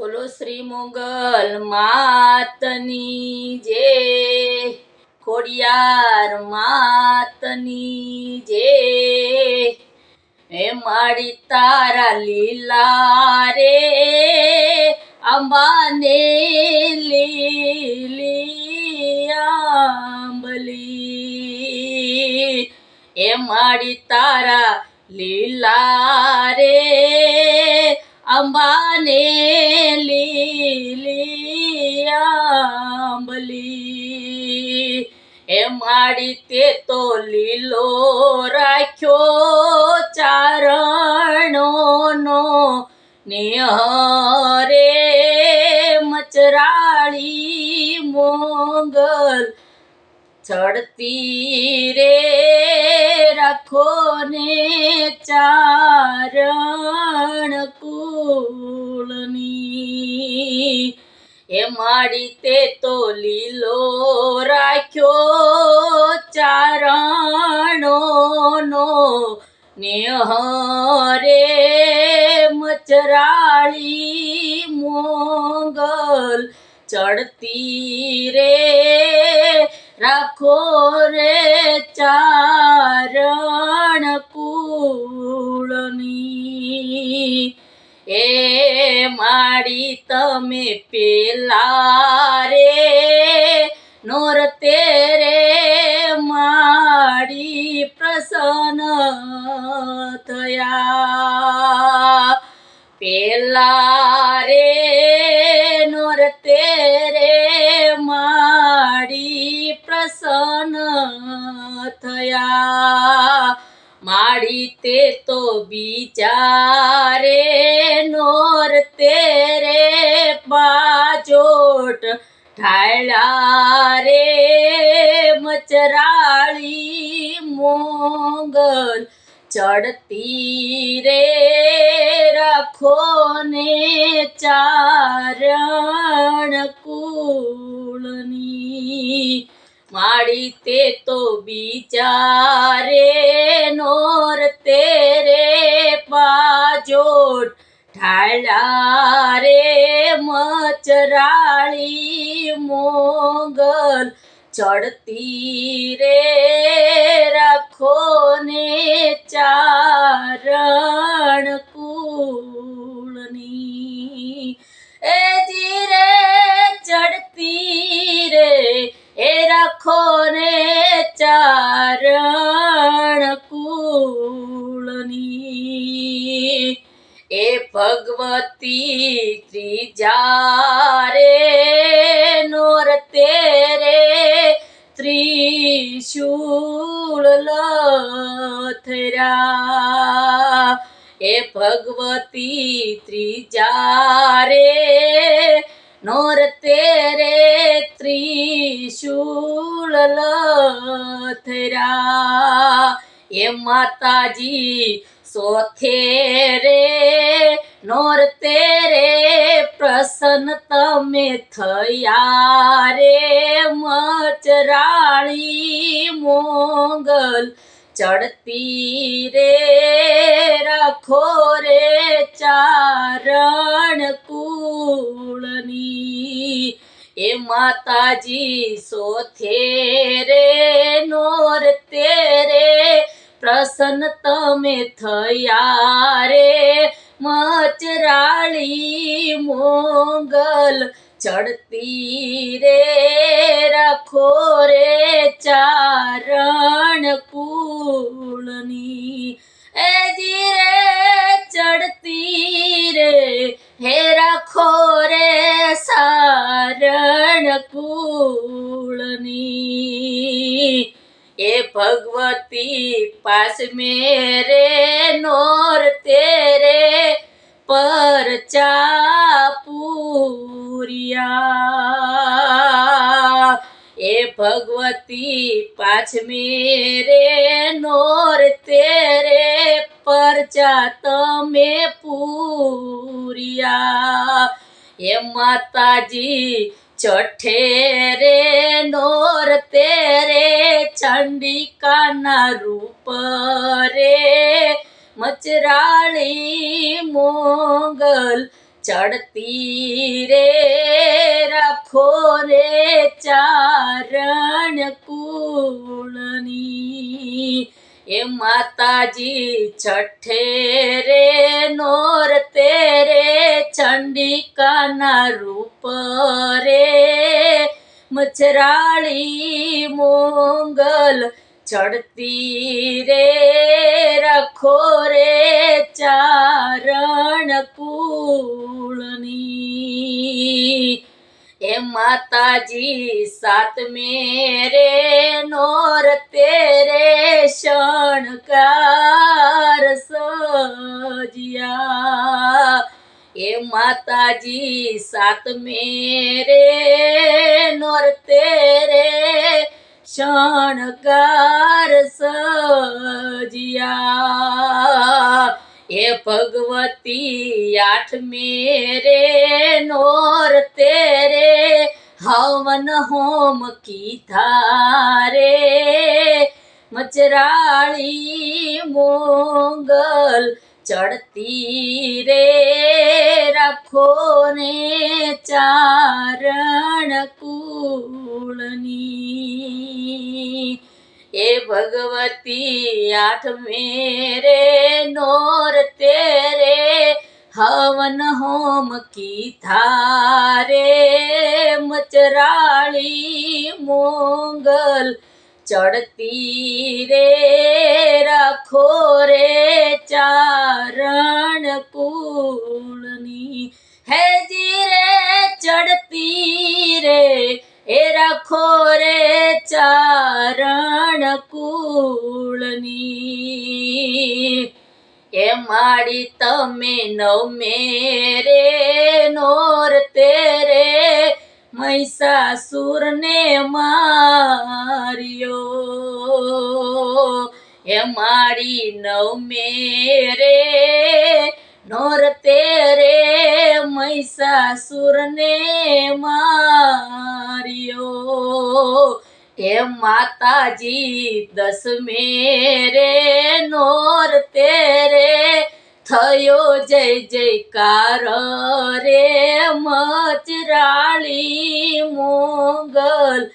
બોલો શ્રી મોગલ માતની જે. ખોડિયાર માતની જે. એ મારી તારા લીલા રે. અંબાને લીલી આંબલી. એ માડી તારા લીલા રે. અંબાને એ માડી તે તો લીલો રાખ્યો ચારણોનો નિહરે મચરાળી મોગલ ચડતી રે રાખો ને ચારણ એ માડી તે તો લીલો રાખ્યો ચારણોનો. નેહરે મચરાળી મોગલ ચડતી રે. રાખો રે ચારણ એ માડી તમે પેલા રે નોર તેરે માડી પ્રસન્ન થયા. પેલા રે તે તો બિચારે નોર તેરે બાજોટ ઢાળા રે મચરાળી મોગલ ચડતી રે રાખો ને ચારણ કુળની માડી તે તો બિચારે નોર તેરે બાજોટ ઢાળ્યા રે મચરાળી મોગલ. ચડતી રે રાખો ને ચારણ. ભગવતી ત્રીજા રે નોર તેરે ત્રિશૂળ લથરા. એ ભગવતી ત્રીજા રે નોર તેરે ત્રિશૂળ લથરા. એ માતાજી સોથે રે નોર તેરે પ્રસન્ન તમે થયા રે મચરાણી મોગલ ચડતી રે, રાખો રે ચારણ કુળની. એ માતાજી સોથે રે તેરે પ્રસન્ન તમે થયા રે. મચરાળી મોગલ ચડતી રે. રાખો રે ચારણ કુળની. એ જીરે ચડતી રે. હે રાખો રે સારણ કુળની. એ ભગવતી પાસ મેરે નોર તેરે પર ચાપુરિયા. એ ભગવતી પાછ મેરે નોર તેરે પરચા તમે પૂરિયા. એ માતાજી ચઠે રે નોર તેરે ચંડિકાના રૂપ રે. મચરાળી મોગલ ચડતી રે રાખો રે ચારણ એ માતાજી છઠે રે, નોર તેરે, ચંડિકાના રૂપ રે. મચરાળી મોંગલ ચડતી રે, રખો રે ચારણ કુળની. એ માતાજી, સાત મેરે નોર તેરે શણકાર સજિયા. હે માતાજી, સાત મેરે નોર તેરે શણકાર સજિયા. એ ભગવતી, આઠ મેરે, નોર તેરે, હવન હોમ કીધા રે મચરાળી મોગલ ચડતી રે, રાખો ને ચારણ કુળની. એ ભગવતી, આઠ મેરે, નોર તેરે, હવન હોમ કી થારે મચરાળી મોંગલ ચડતી રે, રાખો રે ચારણ કુળની. હેજી રે ચડતી રે એ રાખો રે ચારણ કુળની. એ માડી તમે નવમે રે, નોર તેરે, મહિષાસુરને માર્યો. એ માડી નવમે રે નોર તેરે મહિષાસુરને માર્યો. એ માતાજી, દસ મેરે નોર તેરે થયો જય જયકાર રે મચરાળી મોગલ.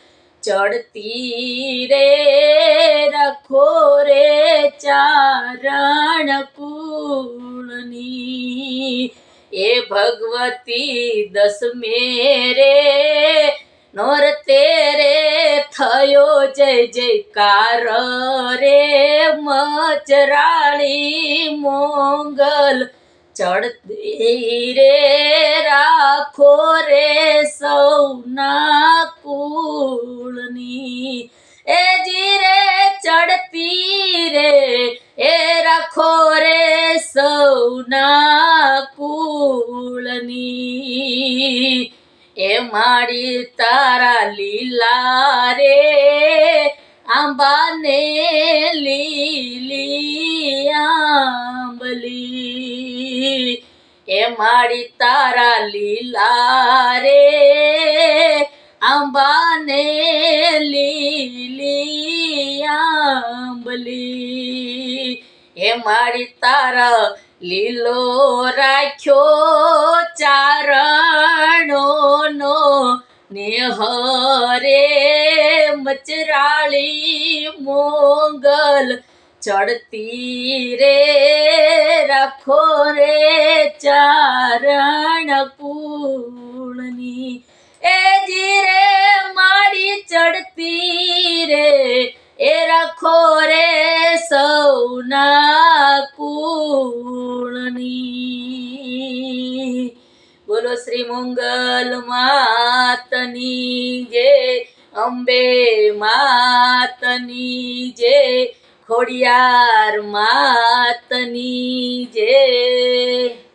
ચડતી રે, રખો રે ચારણ કુળની. એ ભગવતી દસ મેરે, નોર તેરે થયો જય જયકાર રે, મચરાળી મોંગલ. ચડતી રે, રાખો રે સૌના સૌના કુળની. એ માડી તારા લીલા રે, આંબાને લીલી આંબલી. એ માડી તારા લીલા રે, આંબાને લીલી આંબલી. એ માડી તારા લીલો રાખ્યો ચારણોનો ને હરે મચરાળી મોગલ ચડતી રે, રાખો રે ચારણ કુળની એ જીરે માડી ચડતી રે એ રખો રે સૌના પૂર્ણની. બોલો શ્રી મંગલ માતની જે, અંબે માતની જે, ખોડિયાર માતની જે.